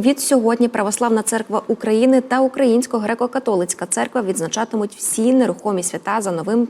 від сьогодні Православна церква України та Українсько-греко-католицька церква відзначатимуть всі нерухомі свята за новим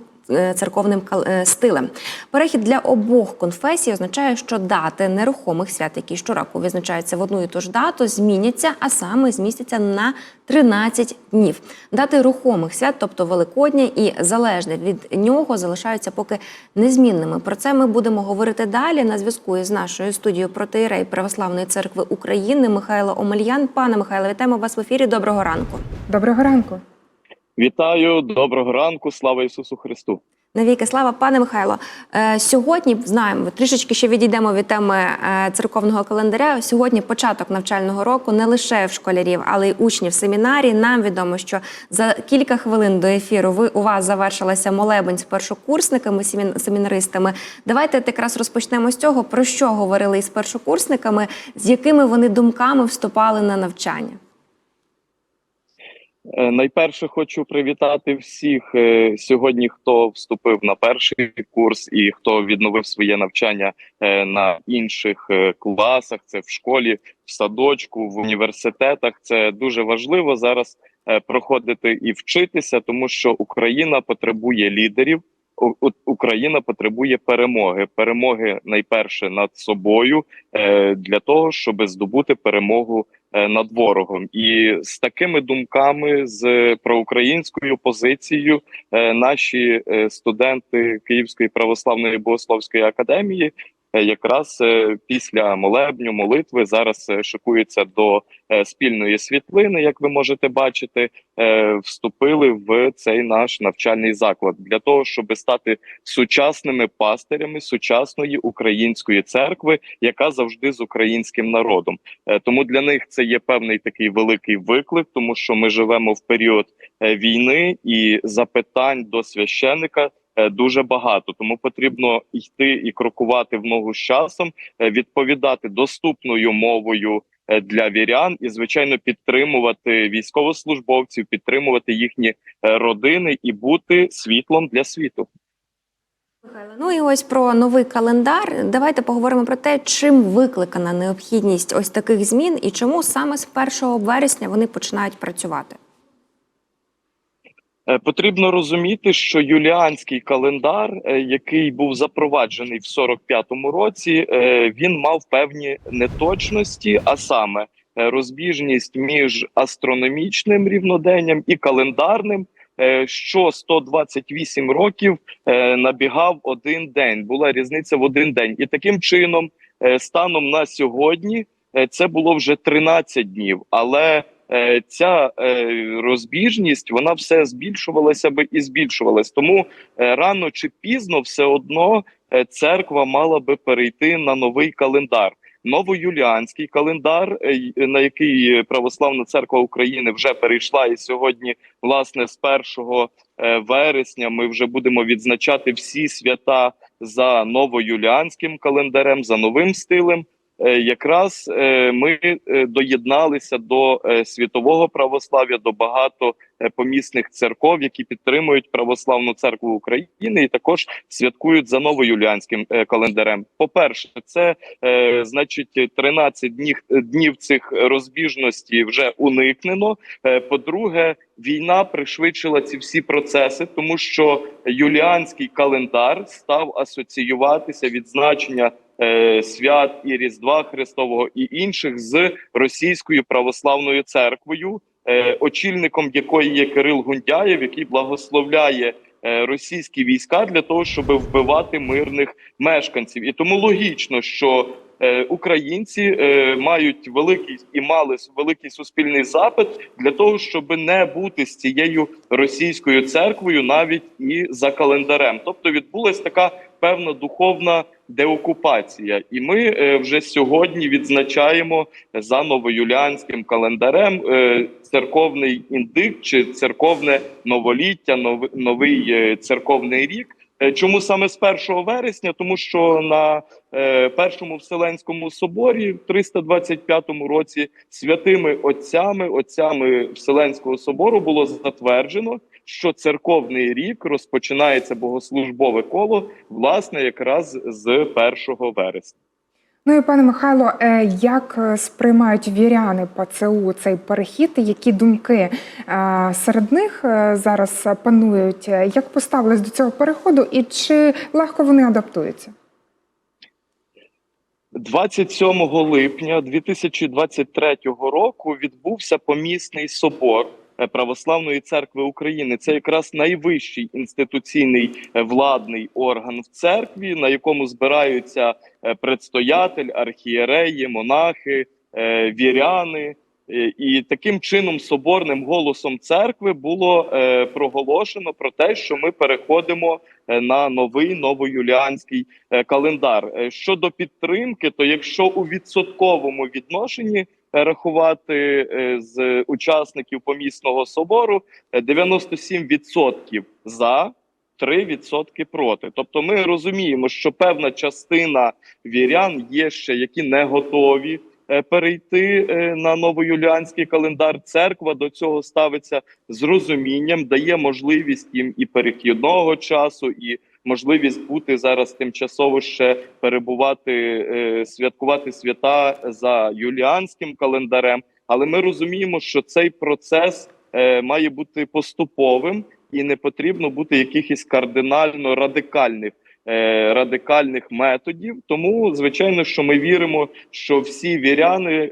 церковним кал- е, стилем. Перехід для обох конфесій означає, що дати нерухомих свят, які щороку відзначаються в одну і ту ж дату, зміняться, а саме змістяться на 13 днів. Дати рухомих свят, тобто Великодня і залежне від нього, залишаються поки незмінними. Про це ми будемо говорити далі на зв'язку із нашою студією протиєрей Православної церкви України Михайло Омельян. Пане Михайло, вітаємо вас в ефірі. Доброго ранку. Доброго ранку. Вітаю, доброго ранку, слава Ісусу Христу. Навіки слава, пане Михайло. Е, сьогодні знаємо, трішечки ще відійдемо від теми е, церковного календаря. Сьогодні початок навчального року не лише в школярів, але й учнів семінарії. Нам відомо, що за кілька хвилин до ефіру ви у вас завершилася молебень з першокурсниками, семін- семінаристами. Давайте якраз розпочнемо з цього, про що говорили із першокурсниками, з якими вони думками вступали на навчання. Е, Найперше хочу привітати всіх е, сьогодні, хто вступив на перший курс і хто відновив своє навчання е, на інших класах. Це в школі, в садочку, в університетах. Це дуже важливо зараз проходити і вчитися, тому що Україна потребує лідерів. Україна потребує перемоги. Перемоги найперше над собою для того, щоб здобути перемогу над ворогом. І з такими думками, з проукраїнською позицією, е, наші е, студенти Київської православної богословської академії. Е, Якраз е, після молебню, молитви зараз е, шикуються до спільної світлини, як ви можете бачити, вступили в цей наш навчальний заклад для того, щоб стати сучасними пастирями сучасної української церкви, яка завжди з українським народом. Тому для них це є певний такий великий виклик, тому що ми живемо в період війни і запитань до священика. Е, Дуже багато, тому потрібно йти і крокувати в ногу з часом, е, відповідати доступною мовою е, для вірян, і звичайно підтримувати військовослужбовців, підтримувати їхні родини і бути світлом для світу. Ну і ось про новий календар. Давайте поговоримо про те, чим викликана необхідність ось таких змін і чому саме з 1 вересня вони починають працювати. Е, Потрібно розуміти, що юліанський календар, е, який був запроваджений в 45-му році, е, він мав певні неточності, а саме розбіжність між астрономічним рівноденням і календарним. Що 128 років набігав один день, була різниця в один день, і таким чином, станом на сьогодні, це було вже 13 днів. Але ця е, розбіжність вона все збільшувалася би і збільшувалась. Тому е, рано чи пізно все одно е, церква мала би перейти на новий календар. Новоюліанський календар, е, на який Православна церква України вже перейшла, і сьогодні, власне, з 1 е, вересня ми вже будемо відзначати всі свята за новоюліанським календарем, за новим стилем. Е, якраз е, ми е, доєдналися до світового православ'я, до багато помісних церков, які підтримують православну церкву України, і також святкують за новоюліанським календарем. По перше, це значить 13 днів днів цих розбіжностей вже уникнено. По-друге, війна пришвидшила ці всі процеси, тому що юліанський календар став асоціюватися відзначення е, свят і Різдва Христового і інших з російською православною церквою, е, очільником якої є Кирил Гундяєв, який благословляє. е, Російські війська для того, щоб вбивати мирних мешканців, і тому логічно, що українці мають великий і мали великий суспільний запит для того, щоб не бути з цією російською церквою навіть і за календарем. Тобто відбулася така певна духовна деокупація, і ми е, вже сьогодні відзначаємо за новоюліанським календарем е, церковний індик чи церковне новоліття, нови- новий е, церковний рік. Чому саме з 1 вересня? Тому що на е, першому вселенському соборі в 325 році святими отцями, отцями Вселенського собору було затверджено, що церковний рік розпочинається богослужбове коло, власне, якраз з 1 вересня. Ну і пане Михайло, е, як е, сприймають віряни ПЦУ цей перехід? Які думки е, серед них зараз панують? Як поставились до цього переходу, і чи легко вони адаптуються? 27 липня 2023 року відбувся помісний собор Православної церкви України. Це якраз найвищий інституційний е, владний орган в церкві, на якому збираються е, предстоятель, архієреї, монахи, е, віряни. Е, І таким чином соборним голосом церкви було е, проголошено про те, що ми переходимо е, на новий новоюліанський е, календар. Е, Щодо підтримки, то якщо у відсотковому відношенні е, рахувати е, з учасників помісного собору, е, 97% за. 3% проти, тобто ми розуміємо, що певна частина вірян є ще, які не готові е, перейти е, на новоюліанський календар. Церква до цього ставиться з розумінням, дає можливість їм і перехідного часу, і можливість бути зараз тимчасово ще перебувати, е, святкувати свята за юліанським календарем. Але ми розуміємо, що цей процес е, має бути поступовим і не потрібно бути якихось кардинально радикальних. е, Радикальних методів, тому звичайно, що ми віримо, що всі віряни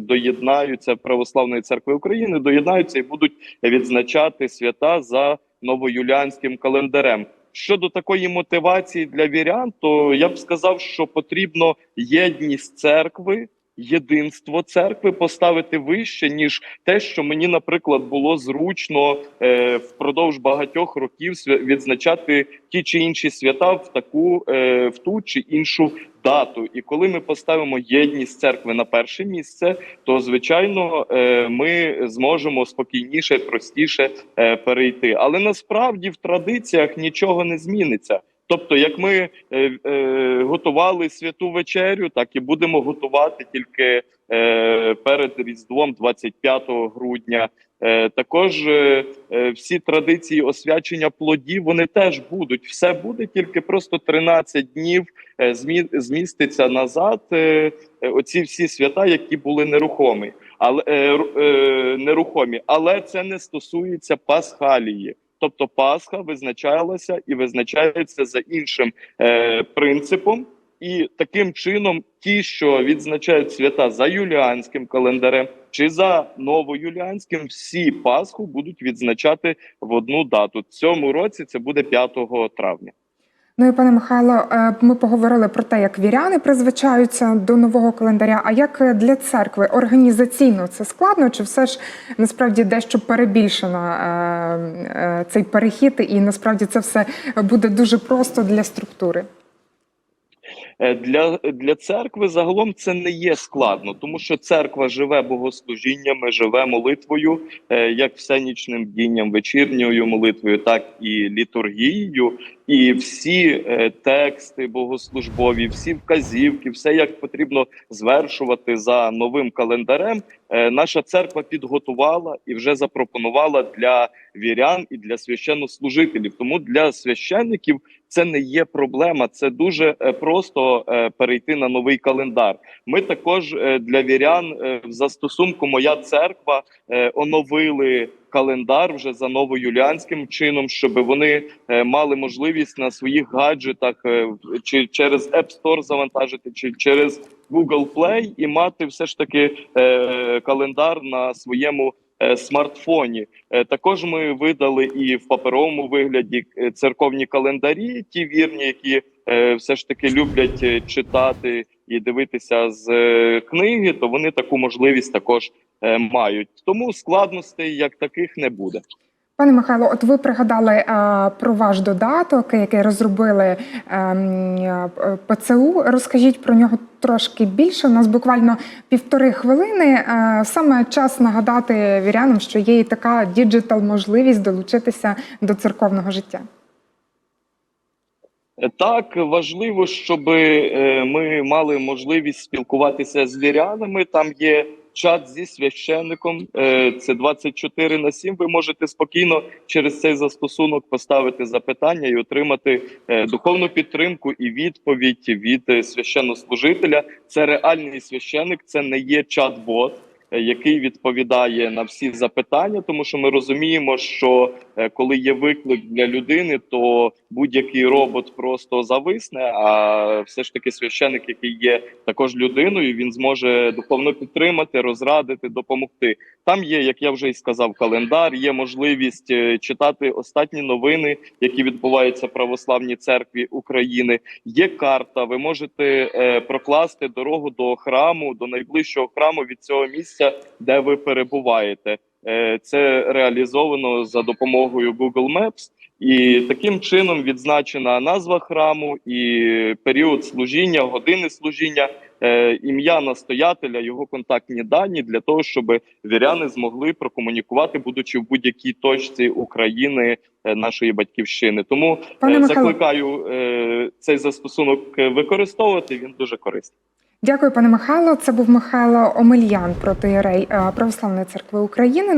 доєднаються православної церкви України, доєднаються і будуть відзначати свята за новоюліанським календарем. Щодо такої мотивації для вірян, то я б сказав, що потрібно єдність церкви, єдинство церкви поставити вище, ніж те, що мені, наприклад, було зручно е, впродовж багатьох років відзначати ті чи інші свята в таку е, в ту чи іншу дату. І коли ми поставимо єдність церкви на перше місце, то звичайно е, ми зможемо спокійніше, простіше е, перейти. Але насправді в традиціях нічого не зміниться. Тобто, як ми е, е, готували святу вечерю, так і будемо готувати тільки е, перед Різдвом, 25 грудня. Е, також е, е, всі традиції освячення плодів вони теж будуть. Все буде тільки просто 13 днів е, змі, зміститься назад. Е, е, оці всі свята, які були нерухомі, але е, е, нерухомі, але це не стосується пасхалії. Тобто Пасха визначалася і визначається за іншим е, принципом, і таким чином, ті, що відзначають свята за юліанським календарем чи за новоюліанським, всі Пасху будуть відзначати в одну дату. Цьому році це буде 5 травня. Ну і пане Михайло, е, ми поговорили про те, як віряни призвичаються до нового календаря. А як для церкви організаційно це складно? Чи все ж насправді дещо перебільшено е, е, цей перехід, і насправді це все буде дуже просто для структури? Для, для церкви загалом це не є складно, тому що церква живе богослужіннями, живе молитвою, як всенічним бдінням, вечірньою молитвою, так і літургією. І всі е, тексти богослужбові, всі вказівки, все як потрібно звершувати за новим календарем. е, Наша церква підготувала і вже запропонувала для вірян і для священнослужителів. Тому для священників це не є проблема. Це дуже е, просто перейти на новий календар. Ми також для вірян в застосунку Моя церква оновили календар вже за новоюліанським чином, щоб вони е, мали можливість на своїх гаджетах е, чи через App Store завантажити, чи через Google Play і мати все ж таки е, календар на своєму. Смартфоні також ми видали і в паперовому вигляді церковні календарі, ті вірні, які все ж таки люблять е, читати і дивитися з е, книги, то вони таку можливість також е, мають. Тому складностей як таких не буде. Пане Михайло, от ви пригадали е, про ваш додаток, який розробили ем, е, ПЦУ. Розкажіть про нього трошки більше. У нас буквально півтори хвилини. Е, саме час нагадати вірянам, що є і така діджитал можливість долучитися до церковного життя. Так важливо, щоб е, ми мали можливість спілкуватися з вірянами. Там є чат зі священником. Е, Це 24 на 7. Ви можете спокійно через цей застосунок поставити запитання і отримати е, духовну підтримку і відповідь від священнослужителя. Це реальний священник, це не є чат-бот. Який відповідає на всі запитання, тому що ми розуміємо, що коли є виклик для людини, то будь-який робот просто зависне. А все ж таки священик, який є також людиною, він зможе духовно підтримати, розрадити, допомогти. Там є, як я вже й сказав, календар. Є можливість е, читати останні новини, які відбуваються в православній церкві України. Є карта. Ви можете е, прокласти дорогу до храму, до найближчого храму від цього місця, де ви перебуваєте. Е, Це реалізовано за допомогою Google Maps. І таким чином відзначена назва храму і період служіння, години служіння, е, ім'я настоятеля, його контактні дані для того, щоб віряни змогли прокомунікувати, будучи в будь-якій точці України е, нашої батьківщини. Тому Пане е, Михайло. закликаю е, цей застосунок використовувати. Він дуже корисний. Дякую, пане Михайло. Це був Михайло Омельян, протиєрей Православної церкви України.